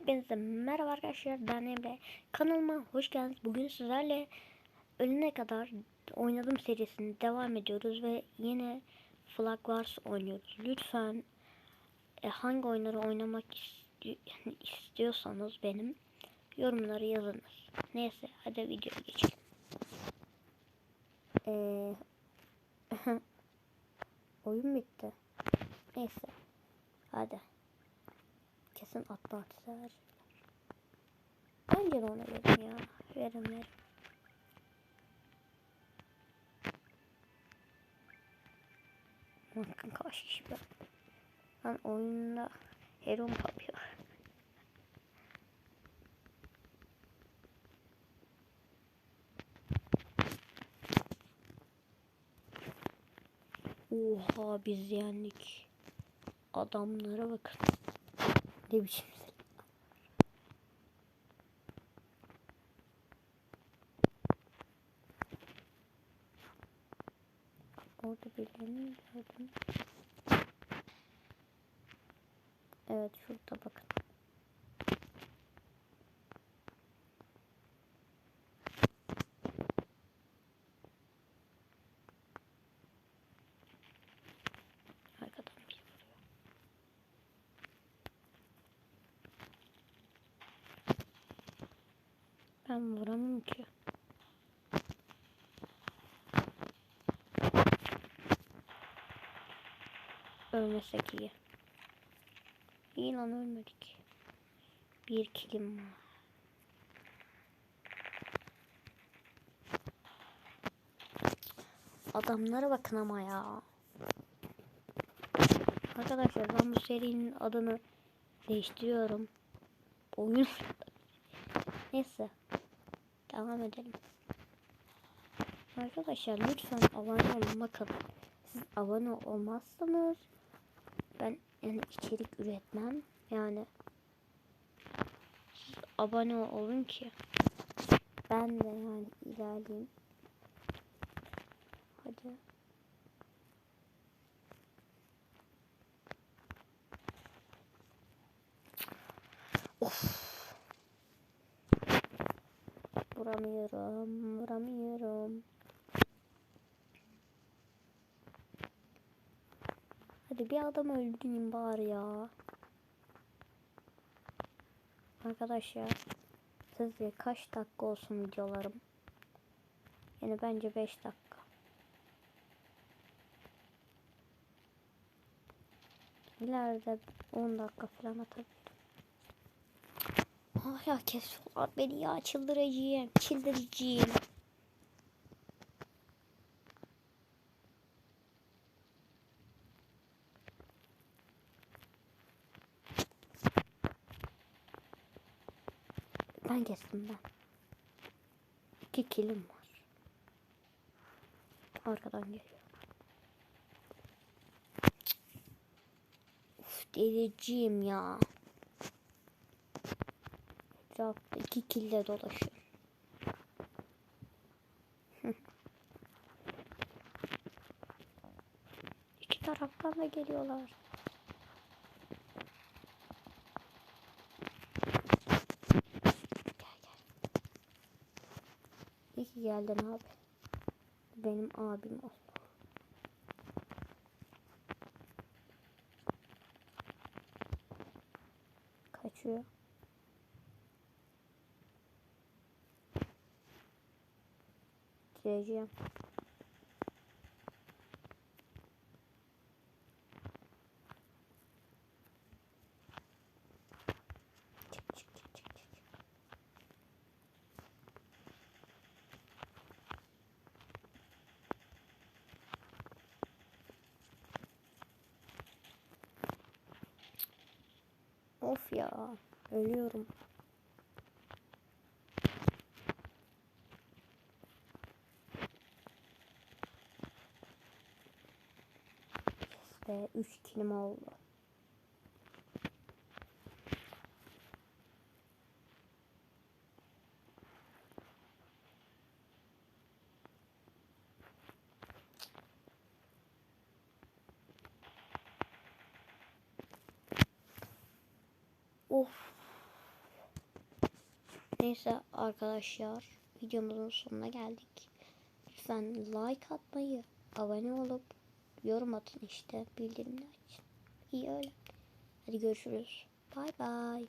Hepinize merhaba arkadaşlar ben Emre. Kanalıma hoş geldiniz. Bugün sizlerle ölene kadar oynadığım serisini devam ediyoruz ve yine Flag Wars oynuyoruz. Lütfen e, hangi oyunları oynamak isti- istiyorsanız benim yorumları yazınız. Neyse hadi videoya geçelim. Ee, oyun bitti. Neyse hadi Kesin atla atar. Bence de ona verin ya. Verin verin. Bakın kaç kişi var. Lan oyunda Heron yapıyor. Oha biz yendik. Adamlara bakın. Ne biçim Orada birilerini gördüm. Evet şurada bakın. Arkadan bir vuruyor. Ben vuramam ki. Ölmesek iyi. İyi lan ölmedik. Bir kilim var. Adamlara bakın ama ya. Arkadaşlar ben bu serinin adını değiştiriyorum. Oyun. Neyse. Devam edelim. Arkadaşlar lütfen abone olun bakın. Siz abone olmazsanız ben yani içerik üretmem. Yani siz abone olun ki ben de yani ilerleyeyim. Hadi. Of. Vuramıyorum, vuramıyorum. Hadi bir adam öldüreyim bari ya. Arkadaşlar sizce kaç dakika olsun videolarım? Yani bence 5 dakika. İleride 10 dakika falan atabilirim. Ah ya kesiyorlar beni ya çıldıracağım çıldıracağım. Ben kestim ben. İki kilim var. Arkadan geliyor. Uf delireceğim ya. Etrafta iki kille dolaşıyor. İki taraftan da geliyorlar. Gel gel. İyi ki geldin abi. Benim abim ol. Kaçıyor. Çık. Of ya. Ölüyorum. Ve 3 kilim oldu. Of. Neyse arkadaşlar videomuzun sonuna geldik. Lütfen like atmayı, abone olup yorum atın işte bildirimler için. İyi öyle. Hadi görüşürüz. Bay bay.